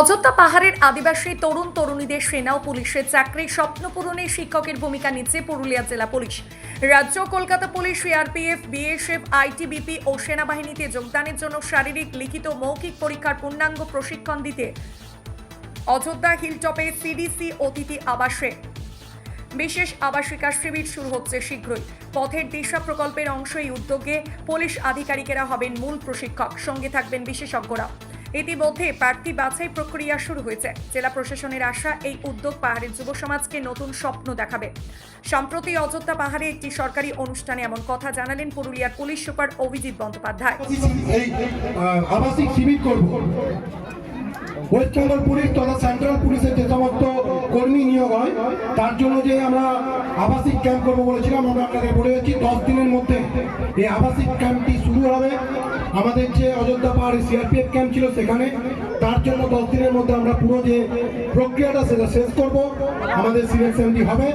অযোধ্যা পাহাড়ের আদিবাসী তরুণ তরুণীদের সেনা ও পুলিশের চাকরির স্বপ্ন পূরণে শিক্ষকের ভূমিকা নিচ্ছে পুরুলিয়া জেলা পুলিশ। রাজ্য Kolkata police CRPF BSF, ITBP ও সেনাবাহিনীতে যোগদানের জন্য শারীরিক, লিখিত, মৌখিক পরীক্ষার পূর্ণাঙ্গ প্রশিক্ষণ দিতে অযোধ্যা হিলটপে সিডিসি অতিথি আবাসে। বিশেষ আবাসিকা শিবির শুরু হচ্ছে শীঘ্রই। পথের দিশা প্রকল্পের অংশ এই উদ্যোগে পুলিশ আধিকারিকেরা হবেন মূল প্রশিক্ষক। সঙ্গে থাকবেন বিশেষজ্ঞরা। ইতিমধ্যে প্রার্থী বাছাই প্রক্রিয়া শুরু হয়েছে। জেলা প্রশাসনের আশা, এই উদ্যোগ পাহাড়ের যুব সমাজকে নতুন স্বপ্ন দেখাবে। সম্প্রতি অযোধ্যা পাহাড়ে একটি সরকারি অনুষ্ঠানে এমন কথা জানালেন পুরুলিয়ার পুলিশ সুপার অভিজিৎ বন্দ্যোপাধ্যায়। আবাসিক ওয়েস্ট বেঙ্গল পুলিশ তথা সেন্ট্রাল পুলিশের যে সমস্ত কর্মী নিয়োগ হয়, তার জন্য যে আমরা আবাসিক ক্যাম্প করব বলেছিলাম, আমরা বলে দশ দিনের মধ্যে এই আবাসিক ক্যাম্পটি শুরু হবে। আমাদের যে অযোধ্যা পাহাড়ে সিআরপিএফ ক্যাম্প ছিল সেখানে, তার জন্য দশ দিনের মধ্যে আমরা পুরো যে প্রক্রিয়াটা সেটা শেষ করব। আমাদের সিলেকশনটি হবে।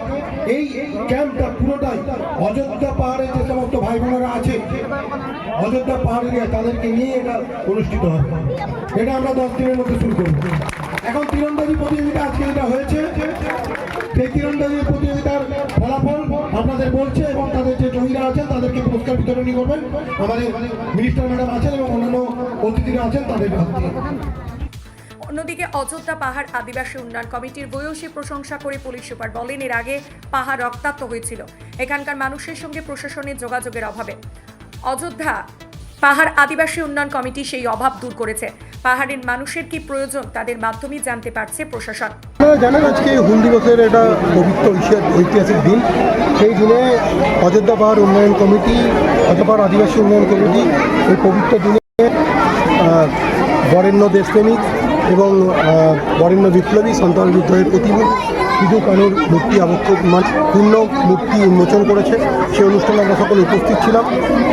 এই ক্যাম্পটা পুরোটাই অযোধ্যা পাহাড়ে যে সমস্ত ভাই বোনেরা আছে, অযোধ্যা পাহাড়ে তাদেরকে নিয়ে এটা অনুষ্ঠিত হবে। এটা আমরা দশ দিনের মধ্যে শুরু করব। এখন তীরন্দাজি প্রতিযোগিতা আজকে যেটা হয়েছে, সেই তীরন্দাজি প্রতিযোগিতার ফলাফল আপনাদের বলছে এবং তাদের যে জয়ীরা আছেন, তাদেরকে পুরস্কার বিতরণী করবেন। আমাদের মিনিস্টার ম্যাডাম আছেন এবং অন্যান্য অতিথিরা আছেন তাদের অন্যদিকে অযোধ্যা পাহাড় আদিবাসী উন্নয়ন কমিটির বয়সী প্রশংসা করে পুলিশ সুপার বলেন, এর আগে পাহাড় রক্তাক্ত হয়েছিল। এখানকার মানুষের সঙ্গে প্রশাসনের যোগাযোগের অভাবে। অযোধ্যা পাহাড় আদিবাসী উন্নয়ন কমিটি সেই অভাব দূর করেছে। পাহাড়ের মানুষের কি প্রয়োজন তাদের মাধ্যমেই জানতে পারছে প্রশাসন। জানেন আজকে হুল দিবসের একটা পবিত্র ঐতিহাসিক- দিন। সেই দিনে অযোধ্যা পাহাড় উন্নয়ন কমিটি, অযোধ্যা পাহাড় আদিবাসী উন্নয়ন কমিটি এই পবিত্র দিনে বরেণ্য দেশপ্রেমিক এবং বরেণ্য বিপ্লবী সন্তান বিদ্রোহের প্রতিমূল সিধু কানুর মূর্তি আবক্ষ মানে পূর্ণ মূর্তি উন্মোচন করেছে। সেই অনুষ্ঠানে আমরা সকলে উপস্থিত ছিলাম।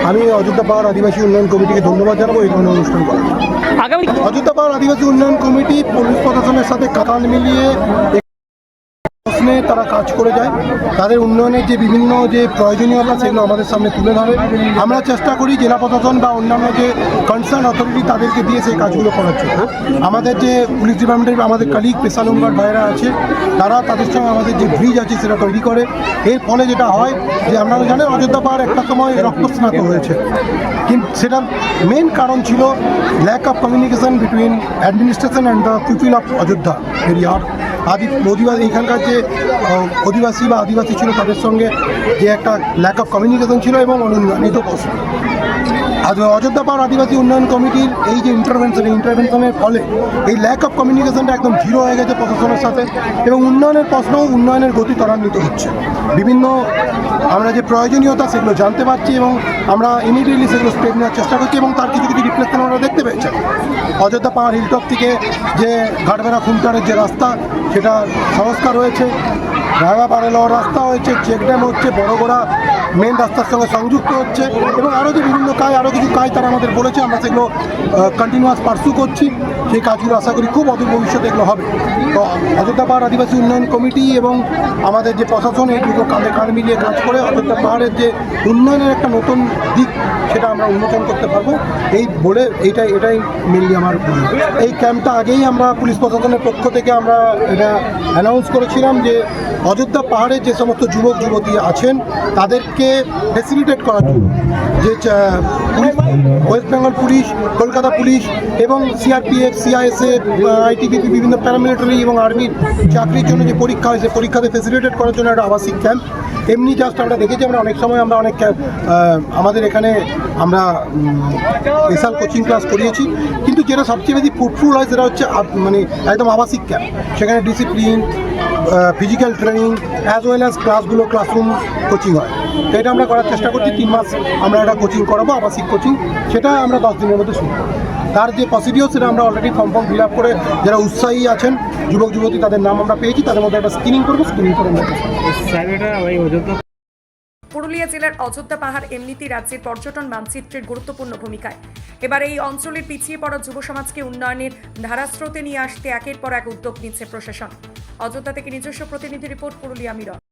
আমি অযোধ্যা পাহাড় আদিবাসী উন্নয়ন কমিটিকে ধন্যবাদ জানাব। এই ধরনের অনুষ্ঠান করার আগামী অযোধ্যা পাহাড় আদিবাসী উন্নয়ন কমিটি পুলিশ প্রশাসনের সাথে কাতান মিলিয়ে প্রশ্নে তারা কাজ করে যায়। তাদের উন্নয়নের যে বিভিন্ন যে প্রয়োজনীয়তা, সেগুলো আমাদের সামনে তুলে ধরে। আমরা চেষ্টা করি জেলা প্রশাসন বা অন্যান্য যে কনসার্ন অথরিটি তাদেরকে দিয়ে সেই কাজগুলো করার জন্য। আমাদের যে পুলিশ ডিপার্টমেন্টের আমাদের কালিগ স্পেশাল হোমগার্ড ভাইরা আছে, তারা তাদের সঙ্গে আমাদের যে ব্রিজ আছে, সেটা তৈরি করে। এর ফলে যেটা হয় যে আপনারা জানেন অযোধ্যা পাহাড় একটা সময় রক্তস্নাত হয়েছে। কিন্তু সেটার মেন কারণ ছিল lack of communication between administration and the people of Ayodhya এরিয়ার আদি অধিবাসী এখানকার যে অধিবাসী বা আদিবাসী ছিল তাদের সঙ্গে যে একটা ল্যাক অফ কমিউনিকেশন ছিল এবং অনুন্নয়নিত প্রশ্ন আজ অযোধ্যা পাহাড় আদিবাসী উন্নয়ন কমিটির এই যে ইন্টারভেনশন ইন্টারভেনশনের ফলে এই ল্যাক অফ কমিউনিকেশনটা একদম জিরো হয়ে গেছে প্রশাসনের সাথে এবং উন্নয়নের প্রশ্নও উন্নয়নের গতি ত্বরান্বিত হচ্ছে। বিভিন্ন আমরা যে প্রয়োজনীয়তা সেগুলো জানতে পারছি এবং আমরা ইমিডিয়েটলি সেগুলো স্টেপ নেওয়ার চেষ্টা করছি এবং তার কিছু কিছু রিপ্লেসমেন্ট আমরা দেখতে পেয়েছি। অযোধ্যা পাহাড় হিলটপ থেকে যে ঘাটবেড়া খুমটারের যে রাস্তা সেটা সংস্কার হয়েছে রাঙা পাড়ে লওয়ার রাস্তা হয়েছে, চেক ড্যাম হচ্ছে, বড় বড়গোড়া মেন রাস্তার সঙ্গে সংযুক্ত হচ্ছে এবং আরও যে বিভিন্ন কাজ, আরও কিছু কাজ তারা আমাদের বলেছে, আমরা সেগুলো কন্টিনিউয়াস পার্সু করছি। সেই কাজগুলো আশা করি খুব অদূর ভবিষ্যতে এগুলো হবে। তো অযোধ্যা পাহাড় আদিবাসী উন্নয়ন কমিটি এবং আমাদের যে প্রশাসন, এই দুটো কাঁধে কাঁধ মিলিয়ে কাজ করে অযোধ্যা পাহাড়ের যে উন্নয়নের একটা নতুন দিক, সেটা আমরা উন্মোচন করতে পারব। এই বলে এইটাই, এটাই মেনলি আমার এই ক্যাম্পটা আগেই আমরা পুলিশ প্রশাসনের পক্ষ থেকে আমরা এটা অ্যানাউন্স করেছিলাম যে অযোধ্যা পাহাড়ে যে সমস্ত যুবক, যুবতী আছেন, তাদেরকে ফেসিলিটেট করার জন্য। যে West Bengal police, Kolkata police এবং সিআরপিএফ সিআইএসএফ আইটিবিপি বিভিন্ন প্যারামিলিটারি এবং আর্মির চাকরির জন্য যে পরীক্ষা হয় পরীক্ষাতে ফেসিলিটেট করার জন্য একটা আবাসিক ক্যাম্প এমনি জাস্ট আমরা দেখেছি, আমরা অনেক সময় আমরা অনেক আমাদের এখানে আমরা স্পেশাল কোচিং ক্লাস করিয়েছি। কিন্তু যেটা সবচেয়ে বেশি ফ্রুটফুল হয়, সেটা হচ্ছে মানে একদম আবাসিক ক্যাম্প সেখানে discipline physical training as well as ক্লাসগুলো ক্লাসরুম কোচিং হয়। তো এটা আমরা করার চেষ্টা করছি, তিন মাস আমরা একটা কোচিং করাবো, আবাসিক কোচিং সেটা আমরা দশ দিনের মধ্যে শুরু তার যে প্রসিডিওর সেটা আমরা already form form fill up করে যারা উৎসাহী আছেন যুবক যুবতী তাদের নাম আমরা পেয়েছি, তাদের মধ্যে একটা স্ক্রিনিং করব স্ক্রিনিং করে পুরুলিয়া জেলার অযোধ্যা পাহাড় এমনিতেই রাজ্যের পর্যটন মানচিত্রের গুরুত্বপূর্ণ ভূমিকায়। এবার এই অঞ্চলের পিছিয়ে পড়া যুব সমাজকে উন্নয়নের ধারাস্রোতে নিয়ে আসতে একের পর এক উদ্যোগ নিচ্ছে প্রশাসন। অযোধ্যা থেকে নিজস্ব প্রতিনিধি রিপোর্ট, পুরুলিয়া মিরর।